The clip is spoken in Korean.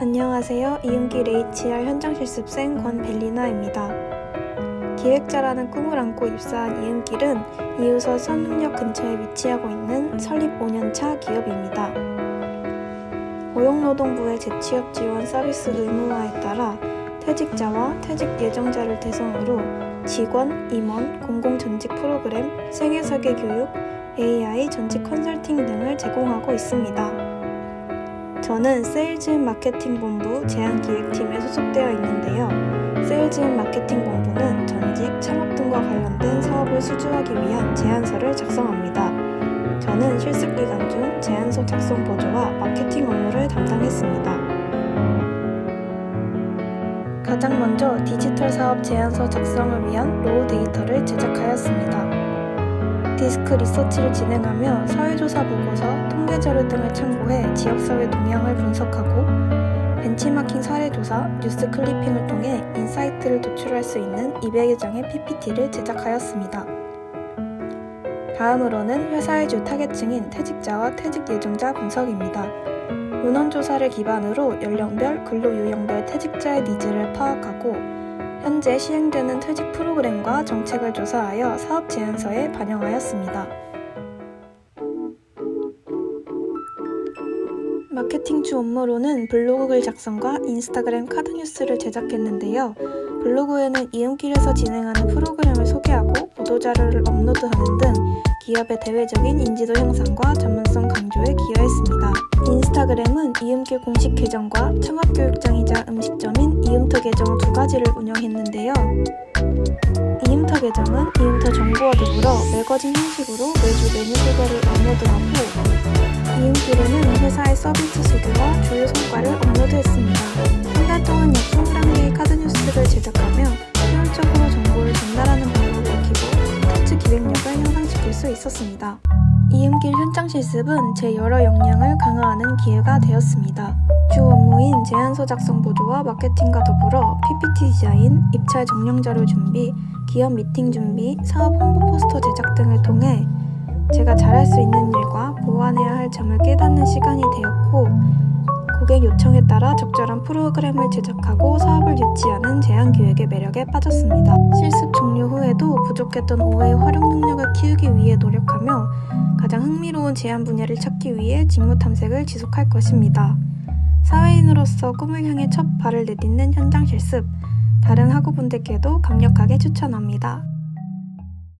안녕하세요. 이은길 HR 현장 실습생 권벨리나입니다. 기획자라는 꿈을 안고 입사한 이은길은 이웃서 선릉역 근처에 위치하고 있는 설립 5년차 기업입니다. 고용노동부의 재취업 지원 서비스 의무화에 따라 퇴직자와 퇴직 예정자를 대상으로 직원, 임원, 공공전직 프로그램, 생애설계 교육, AI 전직 컨설팅 등을 제공하고 있습니다. 저는 세일즈 마케팅 본부 제안기획팀에 소속되어 있는데요. 세일즈 마케팅 본부는 전직, 창업 등과 관련된 사업을 수주하기 위한 제안서를 작성합니다. 저는 실습 기간 중 제안서 작성 보조와 마케팅 업무를 담당했습니다. 가장 먼저 디지털 사업 제안서 작성을 위한 로우 데이터를 제작하였습니다. 디스크 리서치를 진행하며 사회조사 보고서, 통계 자료 등을 참고해 지역사회 동향을 분석하고 벤치마킹 사례조사, 뉴스 클리핑을 통해 인사이트를 도출할 수 있는 200여 장의 PPT를 제작하였습니다. 다음으로는 회사의 주 타겟층인 퇴직자와 퇴직 예정자 분석입니다. 문헌조사를 기반으로 연령별, 근로 유형별 퇴직자의 니즈를 파악하고 현재 시행되는 퇴직 프로그램과 정책을 조사하여 사업 제안서에 반영하였습니다. 마케팅 주 업무로는 블로그 글 작성과 인스타그램 카드 뉴스를 제작했는데요. 블로그에는 이음길에서 진행하는 프로그램을 소개하고 보도 자료를 업로드하는 등 기업의 대외적인 인지도 형상과 전문성 강조에 기여했습니다. 인스타그램은 이음길 공식 계정과 청합교육장이자 음식점인 이음터 계정 두 가지를 운영했는데요. 이음터 계정은 이음터 정보와 더불어 매거진 형식으로 매주 메뉴 소개를 업로드하고 이음길에는 회사의 서비스 소개와 주요 성과를 업로드했습니다. 한 달 동안 약 20단계의 카드 뉴스를 제작하며 효율적으로 정보를 전달하는 방법을 익히고 콘텐츠 기획력을 향상 시킬 수 있었습니다. 이음길 현장 실습은 제 여러 역량을 강화하는 기회가 되었습니다. 주 업무인 제안서 작성 보조와 마케팅과 더불어 PPT 디자인, 입찰 정령 자료 준비, 기업 미팅 준비, 사업 홍보 포스터 제작 등을 통해 제가 잘할 수 있는 일과 보완해야 할 점을 깨닫는 시간이 되었고 고객 요청에 따라 적절한 프로그램을 제작하고 사업을 유치하는 제안 기획의 매력에 빠졌습니다. 실습 부족했던 5의 활용 능력을 키우기 위해 노력하며 가장 흥미로운 제안 분야를 찾기 위해 직무 탐색을 지속할 것입니다. 사회인으로서 꿈을 향해 첫 발을 내딛는 현장 실습, 다른 학우분들께도 강력하게 추천합니다.